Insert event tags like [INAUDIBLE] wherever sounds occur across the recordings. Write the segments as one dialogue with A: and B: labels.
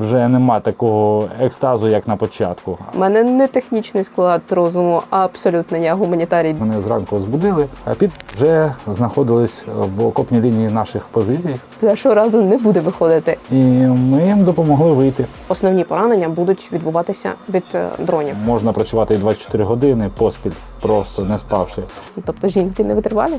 A: вже нема такого екстазу, як на початку.
B: У мене не технічний склад розуму, а абсолютно я гуманітарій.
A: Мене зранку збудили, а під вже знаходились в окопній лінії наших позицій,
B: Першого разу не буде виходити.
A: і ми їм допомогли вийти.
B: Основні поранення будуть відбуватися від е, дронів.
A: Можна працювати і 24 години поспіль, просто не спавши.
B: Тобто жінки не витривалі.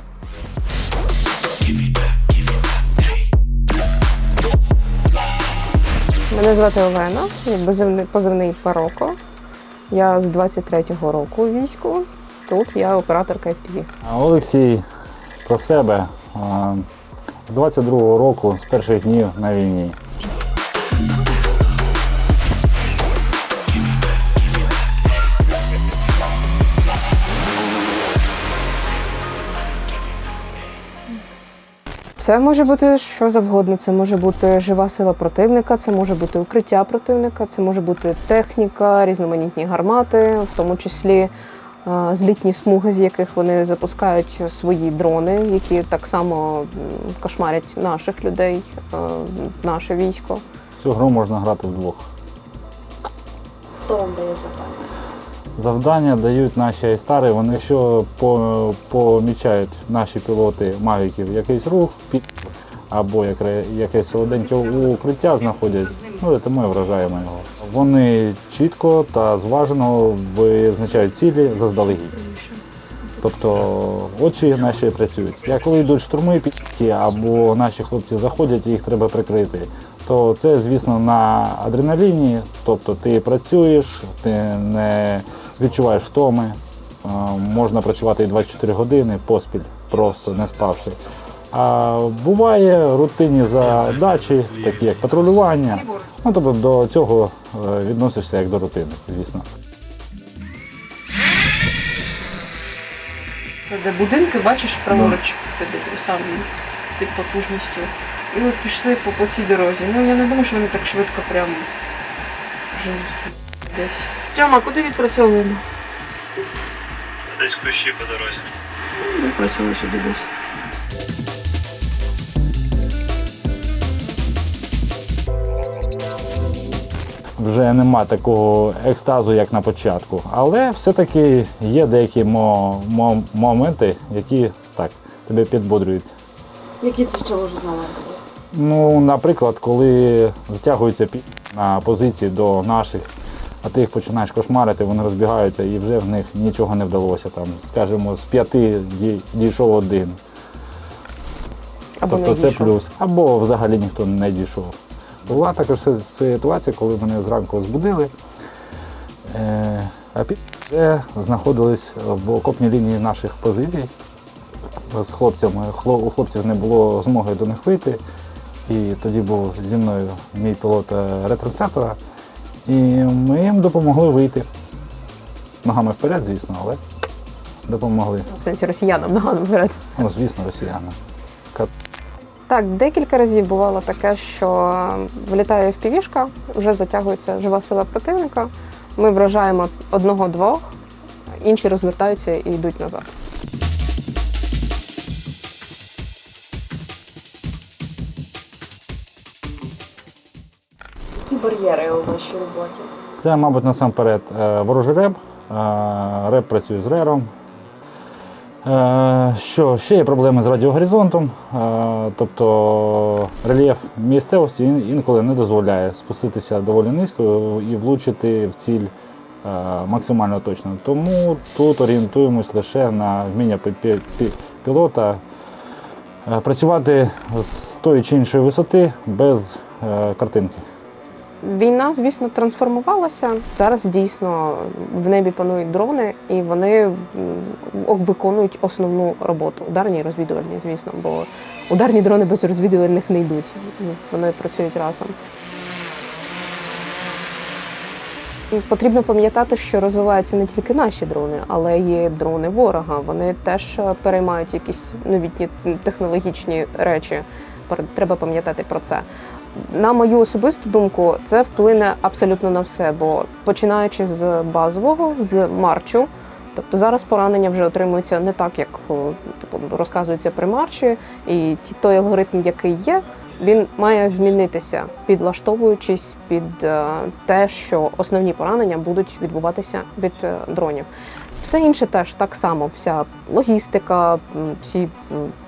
B: Мене звати Олена, позивний, Пароко. Я з 23-го року у війську. Тут я операторка FPV.
A: Олексій про себе з 22-го року, з перших днів на війні.
B: Це може бути що завгодно. Це може бути жива сила противника, це може бути укриття противника, це може бути техніка, різноманітні гармати, в тому числі злітні смуги, з яких вони запускають свої дрони, які так само кошмарять наших людей, наше військо.
A: Цю гру можна грати вдвох.
B: Хто вам дає завдання?
A: Завдання дають наші айстари. Вони якщо помічають наші пілоти мавіків якийсь рух або якесь солоденьке укриття знаходять, ну то ми вражаємо його. Вони чітко та зважено визначають цілі заздалегідь. Тобто очі наші працюють. Як коли йдуть штурми піки або наші хлопці заходять, і їх треба прикрити. То це, звісно, на адреналіні, тобто ти працюєш, ти не відчуваєш втоми, можна працювати і 24 години поспіль, просто не спавши. А буває рутинні задачі, такі як патрулювання. Ну, тобто до цього е, відносишся як до рутини, звісно.
C: Це де будинки, бачиш, праворуч під самим під потужністю. І от пішли по, по цій дорозі. Ну я не думаю, що вони так швидко прямо вже десь. Тьома, куди відпрацьовуємо?
D: Десь кущі по дорозі.
C: Відпрацьовуємо сюди десь.
A: вже нема такого екстазу, як на початку. Але все-таки є деякі мо- мо- моменти, які так тебе підбодрюють.
C: Які це ще можуть моменти?
A: Ну, наприклад, коли затягуються пі- на позиції до наших, а ти їх починаєш кошмарити, вони розбігаються і вже в них нічого не вдалося. Там, скажімо, з п'яти дійшов один.
B: Або
A: тобто це
B: дійшов.
A: плюс. Або взагалі ніхто не дійшов. Була також ситуація, коли мене зранку збудили, е, а під вже знаходились в окопній лінії наших позицій з хлопцями. У хлопців не було змоги до них вийти. І тоді був зі мною мій пілот е, ретранслятора. І ми їм допомогли вийти. Ногами вперед, звісно, але допомогли.
B: В сенсі росіянам нагадую вперед.
A: Ну, звісно, росіяни.
B: Так, декілька разів бувало таке, що влітає впівішка, вже затягується жива сила противника. Ми вражаємо одного-двох, інші розвертаються і йдуть назад.
C: Бар'єри у вашій роботі?
A: Це, мабуть, насамперед е, ворожий реп. Е, Реп працює з рером. Е, Що ще є проблеми з радіогоризонтом, тобто рельєф місцевості інколи не дозволяє спуститися доволі низько і влучити в ціль максимально точно. Тому тут орієнтуємось лише на вміння пі- пі- пі- пілота працювати з тої чи іншої висоти без картинки.
B: Війна, звісно, трансформувалася. Зараз дійсно в небі панують дрони, і вони виконують основну роботу. Ударні і розвідувальні, звісно, бо ударні дрони без розвідувальних не йдуть. Ну, Вони працюють разом. Потрібно пам'ятати, що розвиваються не тільки наші дрони, але й дрони ворога. Вони теж е, переймають якісь новітні технологічні речі. Треба пам'ятати про це. На мою особисту думку, це вплине абсолютно на все, бо починаючи з базового, з марчу, тобто зараз поранення вже отримуються не так, як типу, розказується при марчі, і той алгоритм, який є, Він має змінитися, підлаштовуючись під е, те, що основні поранення будуть відбуватися від е, дронів. Все інше теж так само, вся логістика, всі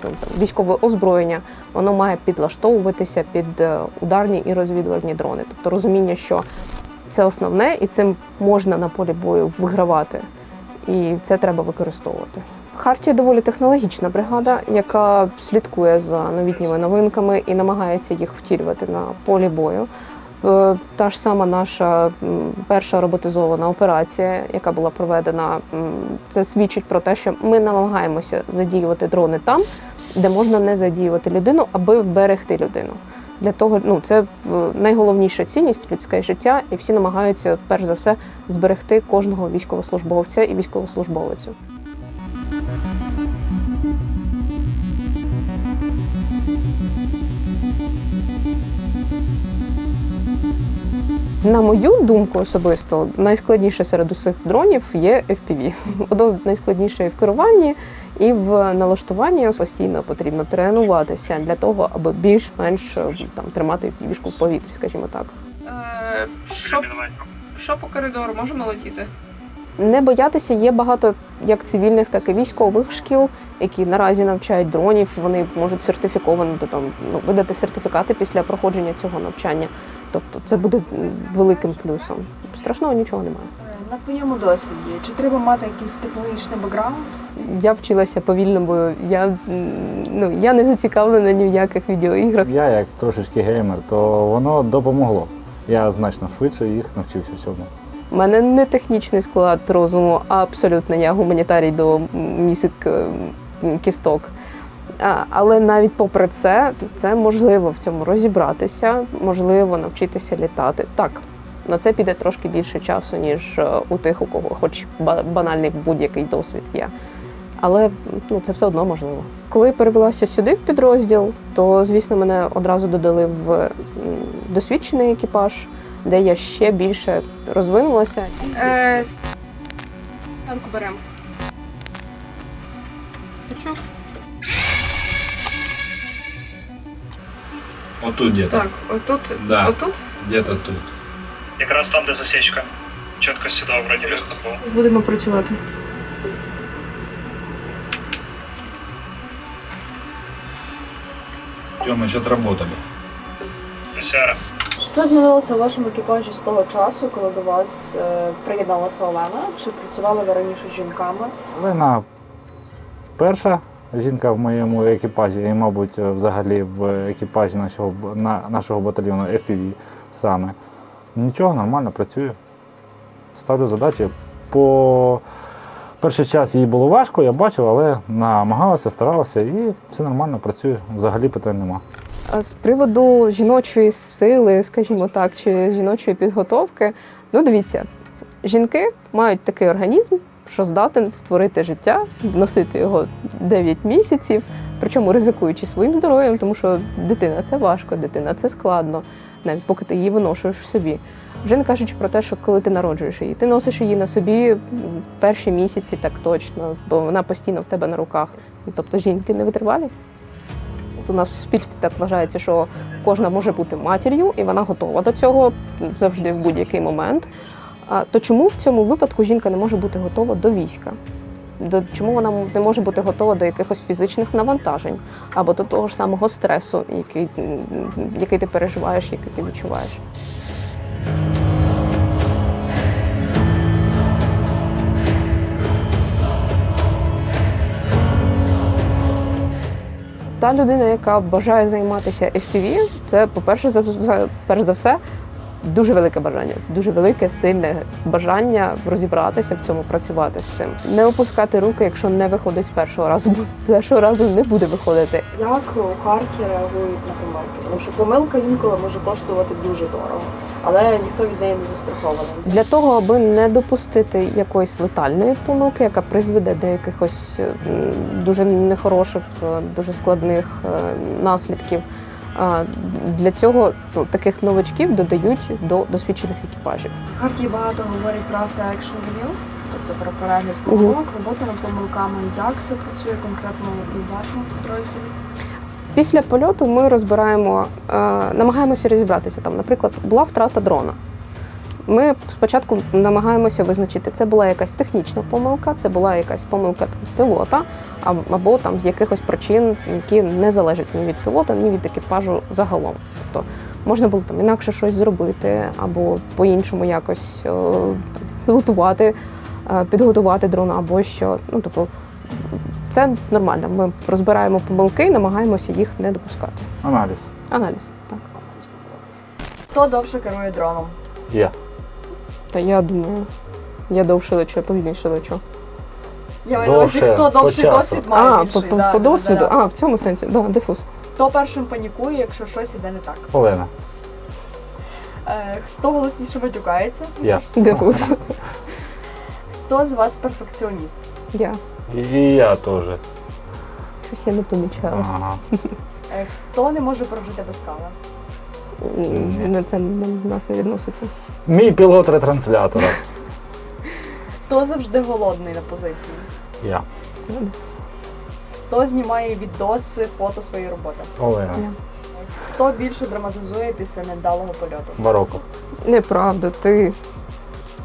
B: там, військове озброєння, воно має підлаштовуватися під е, ударні і розвідувальні дрони. Тобто розуміння, що це основне, і цим можна на полі бою вигравати. І це треба використовувати. Хартія доволі технологічна бригада, яка слідкує за новітніми новинками і намагається їх втілювати на полі бою. Е, Та ж сама наша перша роботизована операція, яка була проведена, це свідчить про те, що ми намагаємося задіювати дрони там, де можна не задіювати людину, аби вберегти людину. Для того, ну це е, найголовніша цінність людське життя, і всі намагаються перш за все зберегти кожного військовослужбовця і військовослужбовицю. На мою думку особисто, найскладніше серед усіх дронів є FPV. Воно [LAUGHS] найскладніше і в керуванні, і в налаштуванні постійно потрібно тренуватися для того, аби більш-менш е, там тримати пішку в повітрі, скажімо так.
C: Е, що по коридору можемо летіти?
B: Не боятися є багато як цивільних, так і військових шкіл, які наразі навчають дронів. Вони можуть сертифіковано там ну, видати сертифікати після проходження цього навчання. Тобто це буде великим плюсом. Страшного нічого немає.
E: На твоєму досвіді, чи треба мати якийсь технологічний бекграунд?
B: Я вчилася повільно, бо я, ну, я не зацікавлена ні в яких відеоіграх.
A: Я як трошечки геймер, то воно допомогло. Я значно швидше їх навчився всьому.
B: У мене не технічний склад розуму, а абсолютно я гуманітарій до м, місик е, кісток. Але навіть попри це, це можливо в цьому розібратися, можливо навчитися літати. Так, на це піде трошки більше часу, ніж е, у тих, у кого хоч ба- банальний будь-який досвід є. Але ну, це все одно можливо. Коли перевелася сюди в підрозділ, то звісно мене одразу додали в досвідчений екіпаж, де я ще більше розвинулася.
C: Е, Танку беремо. Хочу?
F: Вот тут где-то.
C: Так, отут.
F: Да.
C: Отут
F: Где-то тут.
D: Якраз там, де засічка. Чітко сюди вроді виступило.
C: будемо працювати.
F: Тёма, что отработали.
D: Сяра.
E: Що змінилося у вашому екіпажі з того часу, коли до вас е, приєдналася Олена? Чи працювали ви раніше з жінками?
A: Олена перша жінка в моєму екіпажі, і, мабуть, взагалі в екіпажі нашого, на, нашого батальйону FPV саме. Нічого, нормально працюю. Ставлю задачі. По перший час їй було важко, я бачив, але намагалася, старалася і все нормально працює. Взагалі питань нема.
B: З приводу жіночої сили, скажімо так, чи жіночої підготовки, ну дивіться, жінки мають такий організм, що здатен створити життя, носити його 9 місяців, причому ризикуючи своїм здоров'ям, тому що дитина це важко, дитина це складно, навіть поки ти її виношуєш в собі. Вже не кажучи про те, що коли ти народжуєш її, ти носиш її на собі перші місяці так точно, бо вона постійно в тебе на руках. Тобто жінки не витривалі. У нас в суспільстві так вважається, що кожна може бути матір'ю, і вона готова до цього завжди в будь-який момент. То чому в цьому випадку жінка не може бути готова до війська? Чому вона не може бути готова до якихось фізичних навантажень або до того ж самого стресу, який, який ти переживаєш, який ти відчуваєш? Та людина, яка бажає займатися FPV, це, по-перше, за за- перш за все, дуже велике бажання, дуже велике, сильне бажання розібратися в цьому, працювати з цим. Не опускати руки, якщо не виходить з першого разу, бо першого разу не буде виходити.
E: Як у Харті реагують на помилки? Тому що помилка інколи може коштувати дуже дорого, але ніхто від неї не застрахований.
B: Для того, аби не допустити якоїсь летальної помилки, яка призведе до якихось дуже нехороших, е, дуже складних е, наслідків. Для цього таких новачків додають до досвідчених екіпажів.
E: Харків багато говорять про автоекшн ревів, тобто про перегляд помилок, роботу над помилками. Як це працює конкретно у вашому підрозділі?
B: Після польоту ми розбираємо, е, намагаємося розібратися. Там, наприклад, була втрата дрона. Ми спочатку намагаємося визначити, це була якась технічна помилка, це була якась помилка пілота, або там з якихось причин, які не залежать ні від пілота, ні від екіпажу загалом. Тобто можна було там інакше щось зробити, або по-іншому якось е, там, пілотувати, е, підготувати дрона, або що. Ну, тобто, це нормально. Ми розбираємо помилки і намагаємося їх не допускати.
A: Аналіз.
B: Аналіз, так.
E: Хто довше керує дроном?
A: Я.
B: Та я думаю, я довше лечу, я повільніше лечу.
E: Я маю на увазі,
A: Довше,
E: хто
A: по
E: довший
A: часу.
E: досвід має
B: А, по,
E: більший.
B: по,
E: да,
B: по
E: да, да,
B: досвіду?
E: да.
B: А, в цьому сенсі, да, дифуз.
E: Хто першим панікує, якщо щось іде не так?
A: Олена.
E: Е, хто голосніше матюкається?
A: Я.
B: Дифуз.
E: Хто з вас перфекціоніст?
B: Я.
A: І я теж.
B: Щось я не помічала.
A: Ага.
E: Е, хто не може прожити без кави?
B: На це на нас не відноситься.
A: Мій пілот ретранслятора.
E: Хто завжди голодний на позиції?
A: Я.
E: Хто знімає відоси, фото своєї роботи?
A: Олена.
B: Я.
E: Хто більше драматизує після невдалого польоту?
A: Бароко.
B: Неправда, ти.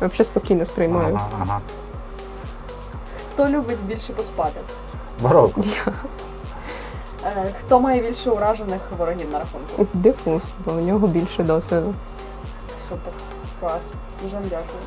B: Взагалі спокійно сприймаю.
A: Ага, ага.
E: Хто любить більше поспати?
A: Бароко.
B: Я.
E: Е, хто має більше уражених ворогів на рахунку?
B: Дифуз, бо у нього більше досвіду.
E: Супер. Клас. Дуже вам дякую.